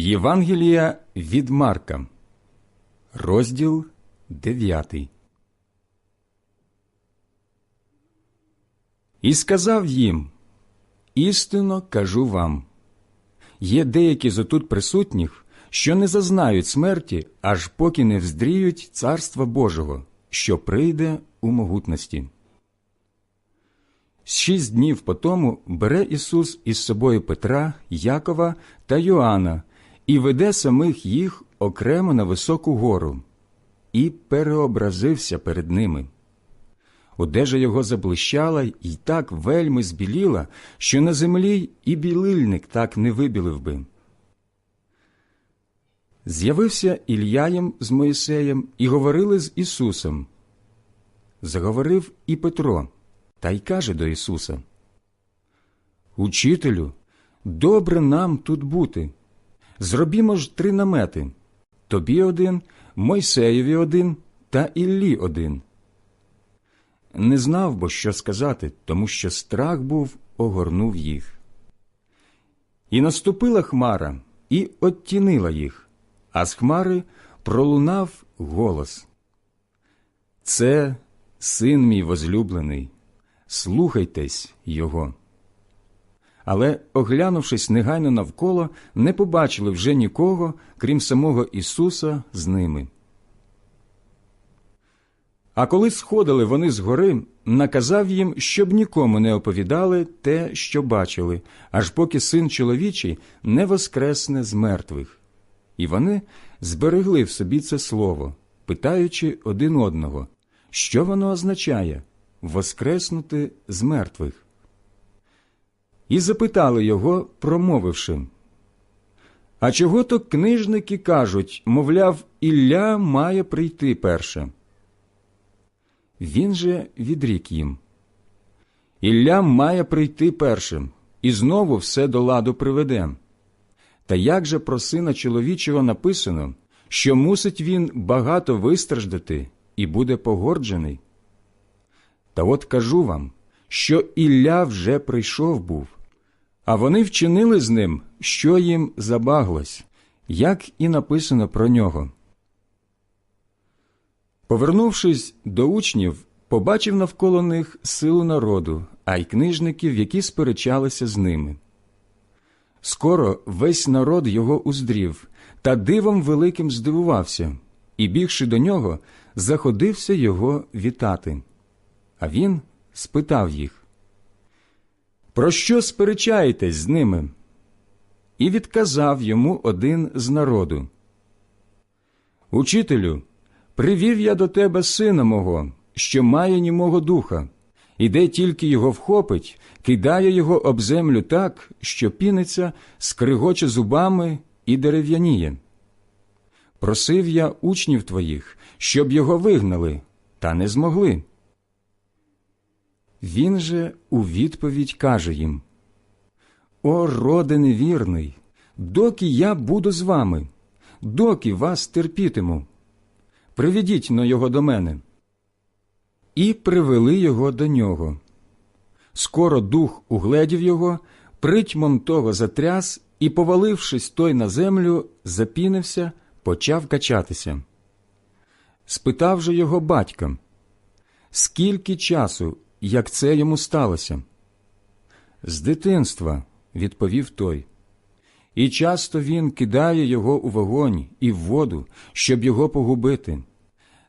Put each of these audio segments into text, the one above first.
Євангелія від Марка, розділ 9. І сказав їм: Істинно кажу вам: є деякі з отут присутніх, що не зазнають смерті, аж поки не вздріють Царства Божого, що прийде у могутності. Шість днів по тому бере Ісус із собою Петра, Якова та Йоанна і веде самих їх окремо на високу гору, і переобразився перед ними. Одежа його заблищала і так вельми збіліла, що на землі і білильник так не вибілив би. З'явився Ільяєм з Моїсеєм і говорили з Ісусом. Заговорив і Петро, та й каже до Ісуса: Учителю, добре нам тут бути. Зробімо ж три намети тобі один, Мойсеєві один та Іллі один. Не знав бо, що сказати, тому що страх був огорнув їх. І наступила хмара і оттінила їх, а з хмари пролунав голос. Це син мій возлюблений, слухайтесь його. Але, оглянувшись негайно навколо, не побачили вже нікого, крім самого Ісуса з ними. А коли сходили вони з гори, наказав їм, щоб нікому не оповідали те, що бачили, аж поки син чоловічий не воскресне з мертвих. І вони зберегли в собі це слово, питаючи один одного, що воно означає воскреснути з мертвих. І запитали його, промовивши. А чого то книжники кажуть, мовляв, Ілля має прийти перше. Він же відрік їм. Ілля має прийти першим, і знову все до ладу приведе. Та як же про сина чоловічого написано, що мусить він багато вистраждати і буде погорджений? Та от кажу вам, що Ілля вже прийшов був, а вони вчинили з ним, що їм забаглось, як і написано про нього. Повернувшись до учнів, побачив навколо них силу народу, а й книжників, які сперечалися з ними. Скоро весь народ його уздрів та дивом великим здивувався, і, бігши до нього, заходився його вітати. А він спитав їх Про що сперечаєтесь з ними? І відказав йому один з народу. Учителю, Привів я до тебе сина мого, що має німого духа, і де тільки його вхопить, кидає його об землю так, що піниться, скригоче зубами і дерев'яніє. Просив я учнів твоїх, щоб його вигнали, та не змогли. Він же у відповідь каже їм О, роде невірний, доки я буду з вами, доки вас терпітиму приведіть но його до мене. І привели його до нього. Скоро дух угледів його, притьмом того затряс і, повалившись той на землю, запінився, почав качатися. Спитав же його батька, скільки часу, як це йому сталося? З дитинства, відповів той. І часто він кидає його у вогонь і в воду, щоб його погубити.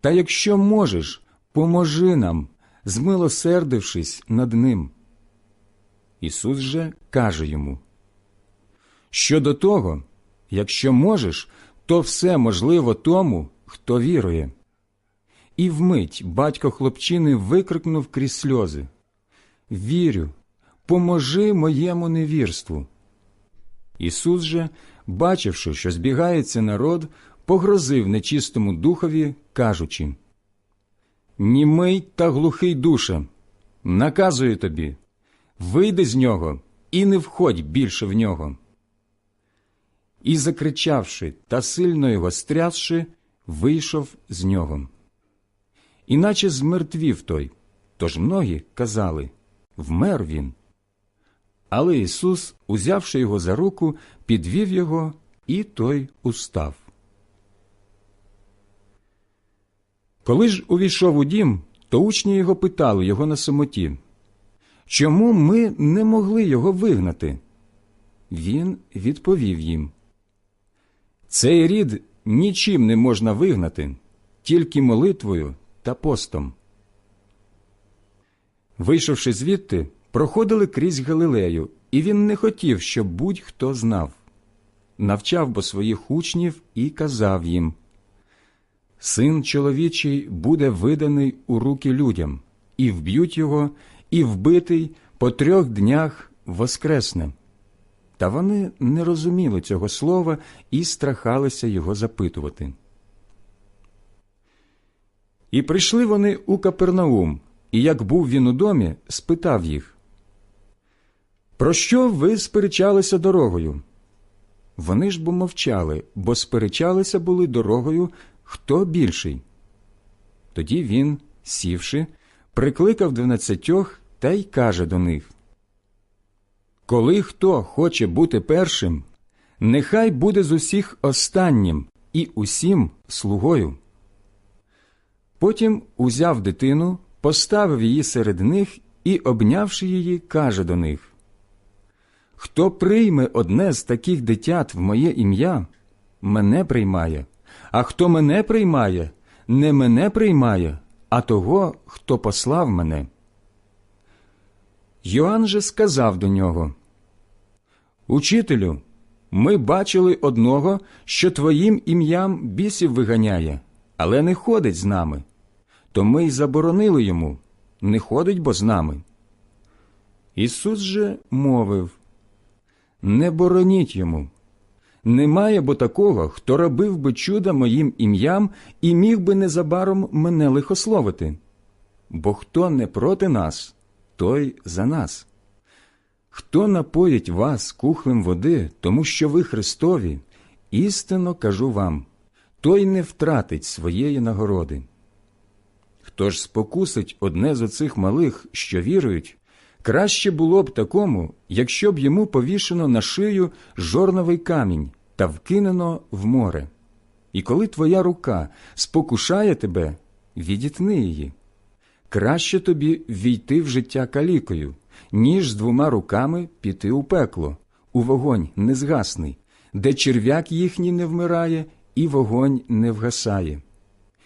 Та якщо можеш, поможи нам, змилосердившись над ним. Ісус же каже йому Щодо того, якщо можеш, то все можливо тому, хто вірує. І вмить батько хлопчини викрикнув крізь сльози Вірю, поможи моєму невірству. Ісус же, бачивши, що збігається народ, погрозив нечистому духові, кажучи Німий та глухий душе, наказую тобі, вийди з нього і не входь більше в нього. І, закричавши та сильно його стрясши, вийшов з нього. Іначе змертвів той, тож многі казали вмер він. Але Ісус, узявши його за руку, підвів його і той устав. Коли ж увійшов у дім, то учні його питали його на самоті, чому ми не могли його вигнати? Він відповів їм Цей рід нічим не можна вигнати, тільки молитвою та постом. Вийшовши звідти, проходили крізь Галилею, і він не хотів, щоб будь-хто знав. Навчав бо своїх учнів і казав їм Син чоловічий буде виданий у руки людям, і вб'ють його, і вбитий по трьох днях воскресне. Та вони не розуміли цього слова і страхалися його запитувати. І прийшли вони у Капернаум, і як був він у домі, спитав їх Про що ви сперечалися дорогою? Вони ж бо мовчали, бо сперечалися були дорогою хто більший. Тоді він, сівши, прикликав дванадцятьох та й каже до них Коли хто хоче бути першим, нехай буде з усіх останнім і усім слугою. Потім узяв дитину, поставив її серед них і, обнявши її, каже до них Хто прийме одне з таких дитят в моє ім'я, мене приймає, а хто мене приймає, не мене приймає, а того, хто послав мене. Йоанн же сказав до нього Учителю, ми бачили одного, що твоїм ім'ям бісів виганяє, але не ходить з нами. То ми й заборонили йому не ходить бо з нами. Ісус же мовив Не бороніть йому. Немає бо такого, хто робив би чуда моїм ім'ям і міг би незабаром мене лихословити. Бо хто не проти нас, той за нас. Хто напоїть вас кухлем води, тому що ви Христові, істинно кажу вам, той не втратить своєї нагороди. Хто ж спокусить одне з оцих малих, що вірують, краще було б такому, якщо б йому повішено на шию жорновий камінь та вкинено в море. І коли твоя рука спокушає тебе, відітни її. Краще тобі війти в життя калікою, ніж з двома руками піти у пекло, у вогонь незгасний, де черв'як їхній не вмирає, і вогонь не вгасає.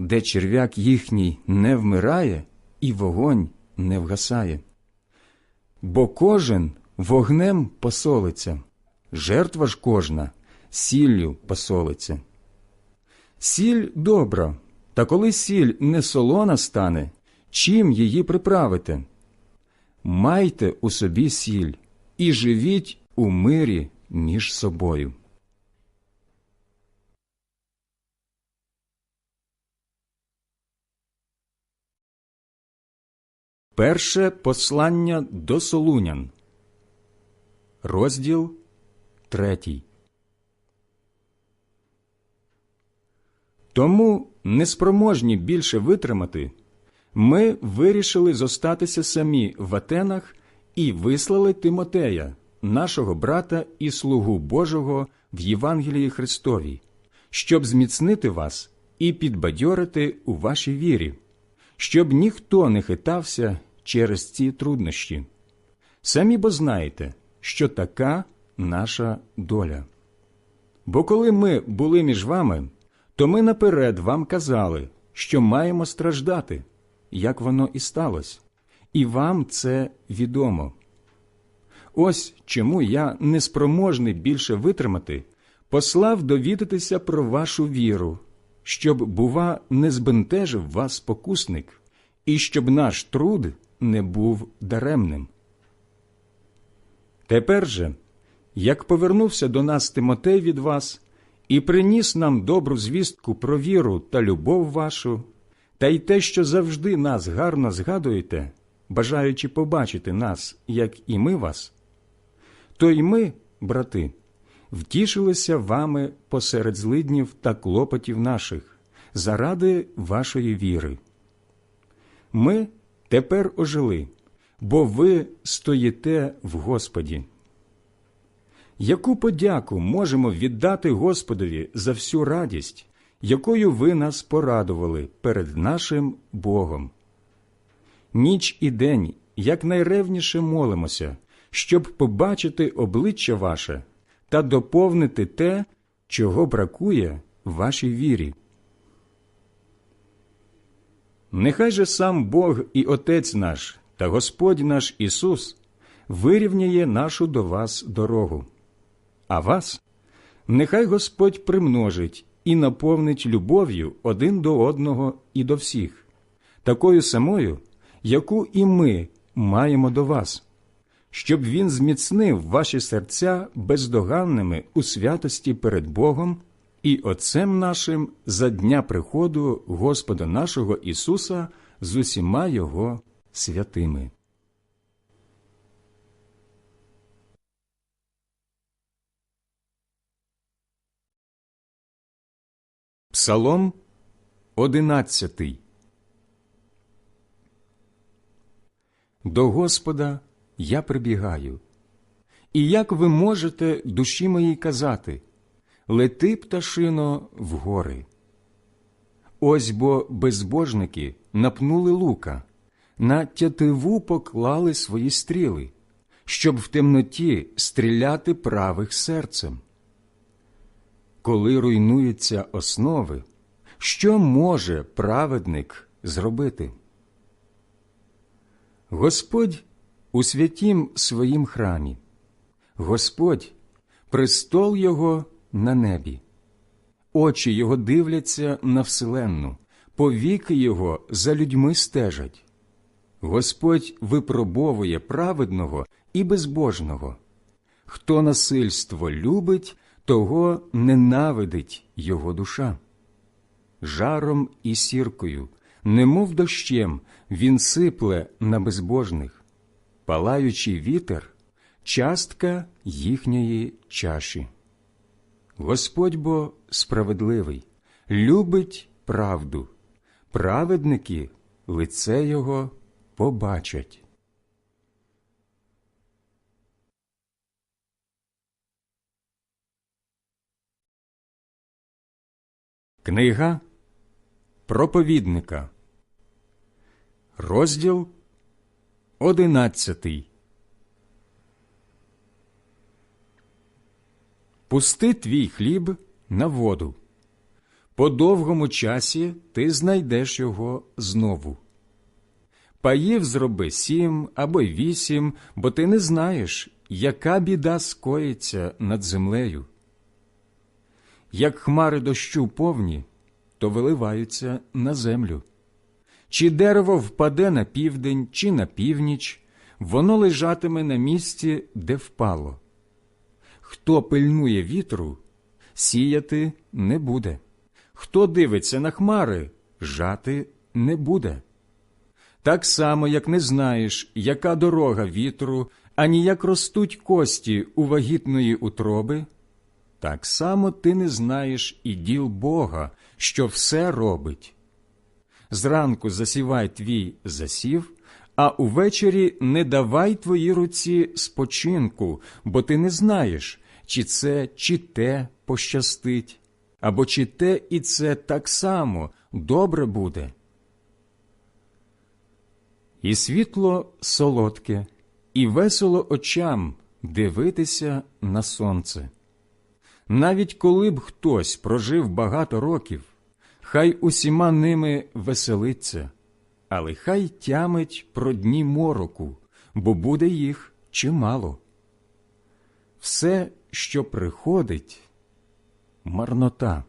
де черв'як їхній не вмирає і вогонь не вгасає. Бо кожен вогнем посолиться, жертва ж кожна сіллю посолиться. Сіль добра, та коли сіль не солона стане, чим її приправите? Майте у собі сіль і живіть у мирі між собою. Перше послання до Солунян, розділ третій. Тому, неспроможні більше витримати, ми вирішили зостатися самі в Атенах і вислали Тимотея, нашого брата і слугу Божого в Євангелії Христовій, щоб зміцнити вас і підбадьорити у вашій вірі щоб ніхто не хитався через ці труднощі. Самі бо знаєте, що така наша доля. Бо коли ми були між вами, то ми наперед вам казали, що маємо страждати, як воно і сталося, і вам це відомо. Ось чому я, неспроможний більше витримати, послав довідатися про вашу віру щоб, бува, не збентежив вас спокусник, і щоб наш труд не був даремним. Тепер же, як повернувся до нас Тимотей від вас, і приніс нам добру звістку про віру та любов вашу, та й те, що завжди нас гарно згадуєте, бажаючи побачити нас, як і ми вас, то й ми, брати, втішилися вами посеред злиднів та клопотів наших заради вашої віри. Ми тепер ожили, бо ви стоїте в Господі. Яку подяку можемо віддати Господові за всю радість, якою ви нас порадували перед нашим Богом? Ніч і день якнайревніше молимося, щоб побачити обличчя ваше та доповнити те, чого бракує вашій вірі. Нехай же сам Бог і Отець наш та Господь наш Ісус вирівняє нашу до вас дорогу, а вас нехай Господь примножить і наповнить любов'ю один до одного і до всіх, такою самою, яку і ми маємо до вас, щоб Він зміцнив ваші серця бездоганними у святості перед Богом і Отцем нашим за дня приходу Господа нашого Ісуса з усіма Його святими. Псалом одинадцятий До Господа я прибігаю. І як ви можете душі моїй казати Лети, пташино, в гори. Ось бо безбожники напнули лука, на тятиву поклали свої стріли, щоб в темноті стріляти правих серцем. Коли руйнуються основи, що може праведник зробити? Господь у святім своїм храмі, Господь, престол Його на небі, очі Його дивляться на вселенну, повіки Його за людьми стежать. Господь випробовує праведного і безбожного. Хто насильство любить, того ненавидить його душа. Жаром і сіркою, немов дощем, він сипле на безбожних, палаючий вітер частка їхньої чаші. Господь бо справедливий, любить правду, праведники лице Його побачать. Книга проповідника, розділ одинадцятий. Пусти твій хліб на воду. По довгому часі ти знайдеш його знову. Паїв зроби сім або й вісім, бо ти не знаєш, яка біда скоїться над землею. Як хмари дощу повні, то виливаються на землю. Чи дерево впаде на південь, чи на північ, воно лежатиме на місці, де впало. Хто пильнує вітру, сіяти не буде. Хто дивиться на хмари, жати не буде. Так само, як не знаєш, яка дорога вітру, ані як ростуть кості у вагітної утроби, так само ти не знаєш і діл Бога, що все робить. Зранку засівай твій засів, а увечері не давай твоїй руці спочинку, бо ти не знаєш, чи це, чи те пощастить, або чи те і це так само добре буде. І світло солодке, і весело очам дивитися на сонце. Навіть коли б хтось прожив багато років, хай усіма ними веселиться, але хай тямить про дні мороку, бо буде їх чимало. Все, що приходить, марнота.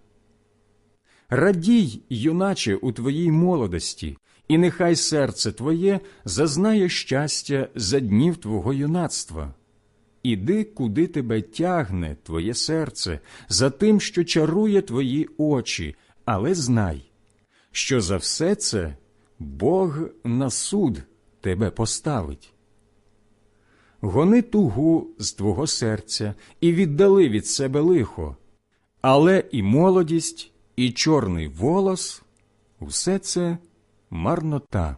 Радій, юначе, у твоїй молодості, і нехай серце твоє зазнає щастя за днів твого юнацтва. Іди, куди тебе тягне твоє серце, за тим, що чарує твої очі, але знай, що за все це Бог на суд тебе поставить. Гони тугу з твого серця і віддали від себе лихо, але і молодість, і чорний волос усе це марнота.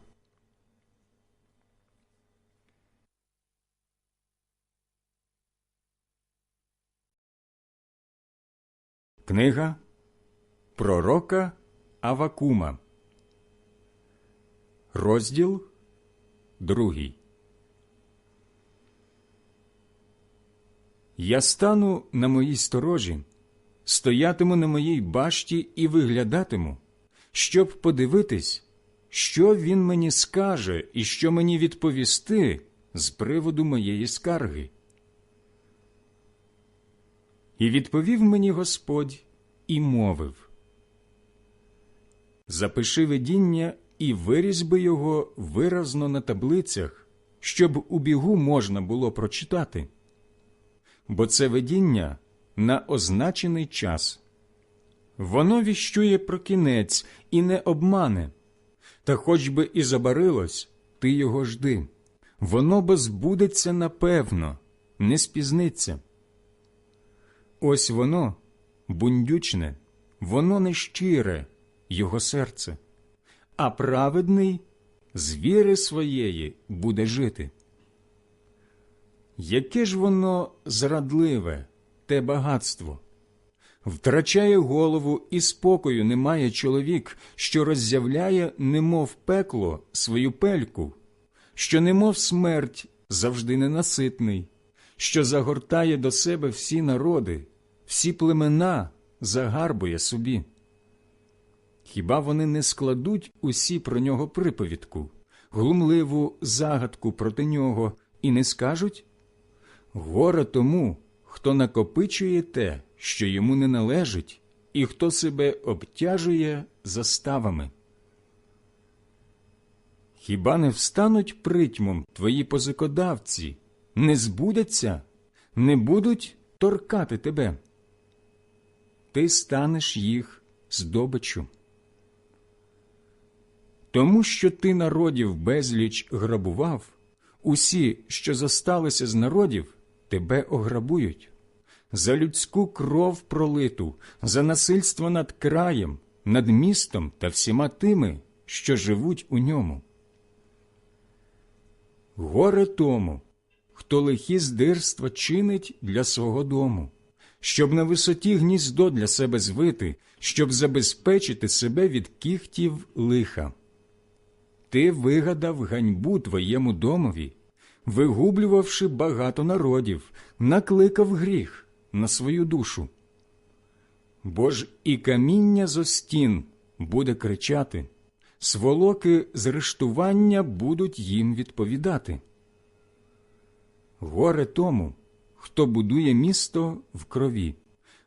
Книга Пророка Авакума, розділ другий. Я стану на моїй сторожі, стоятиму на моїй башті і виглядатиму, щоб подивитись, що він мені скаже і що мені відповісти з приводу моєї скарги. І відповів мені Господь і мовив Запиши видіння і вирізьби його виразно на таблицях, щоб у бігу можна було прочитати. Бо це видіння на означений час. Воно віщує про кінець і не обмане, та хоч би і забарилось, ти його жди. Воно бо збудеться напевно, не спізниться. Ось воно бундючне, воно нещире, його серце, а праведний з віри своєї буде жити. Яке ж воно зрадливе, те багатство? Втрачає голову і спокою немає чоловік, що роззявляє, немов пекло, свою пельку, що, немов смерть, завжди ненаситний, що загортає до себе всі народи, всі племена загарбує собі. Хіба вони не складуть усі про нього приповідку, глумливу загадку проти нього і не скажуть? Горе тому, хто накопичує те, що йому не належить, і хто себе обтяжує заставами. Хіба не встануть притьмом твої позикодавці, не збудяться, не будуть торкати тебе? Ти станеш їх здобичу. Тому що ти народів безліч грабував, усі, що зосталися з народів, тебе ограбують, за людську кров пролиту, за насильство над краєм, над містом та всіма тими, що живуть у ньому. Горе тому, хто лихі здирства чинить для свого дому, щоб на висоті гніздо для себе звити, щоб забезпечити себе від кіхтів лиха. Ти вигадав ганьбу твоєму домові, вигублювавши багато народів, накликав гріх на свою душу. Бо ж і каміння зо стін буде кричати, сволоки з рештування будуть їм відповідати. Горе тому, хто будує місто в крові,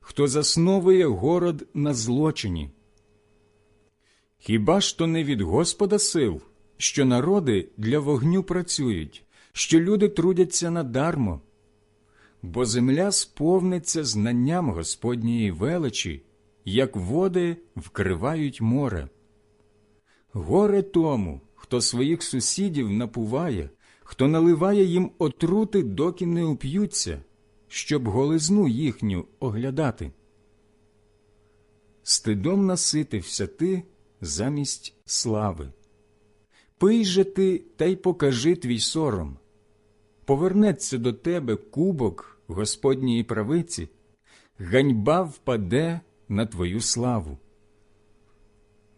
хто засновує город на злочині. Хіба ж то не від Господа сил, що народи для вогню працюють, що люди трудяться надармо? Бо земля сповниться знанням Господньої величі, як води вкривають море. Горе тому, хто своїх сусідів напуває, хто наливає їм отрути, доки не уп'ються, щоб голизну їхню оглядати. Стидом наситився ти замість слави. Пий же ти та й покажи твій сором. Повернеться до тебе кубок Господньої правиці, ганьба впаде на твою славу.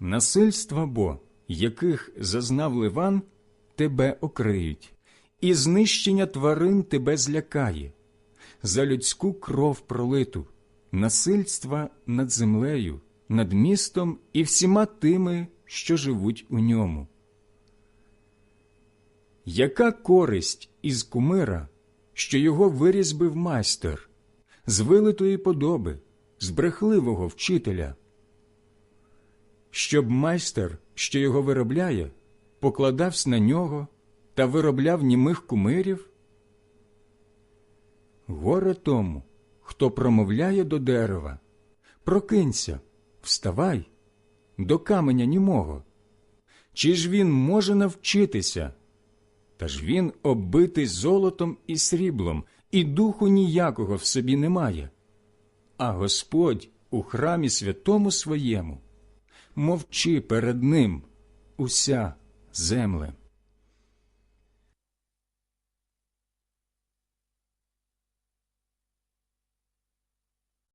Насильства бо, яких зазнав Ливан, тебе окриють, і знищення тварин тебе злякає, за людську кров пролиту, насильства над землею, над містом і всіма тими, що живуть у ньому. Яка користь із кумира, що його вирізбив майстер, з вилитої подоби, з брехливого вчителя? Щоб майстер, що його виробляє, покладався на нього та виробляв німих кумирів? Горе тому, хто промовляє до дерева. Прокинься, вставай, до каменя німого. Чи ж він може навчитися? Та ж він оббитий золотом і сріблом, і духу ніякого в собі немає. А Господь у храмі святому своєму мовчи перед ним уся земле.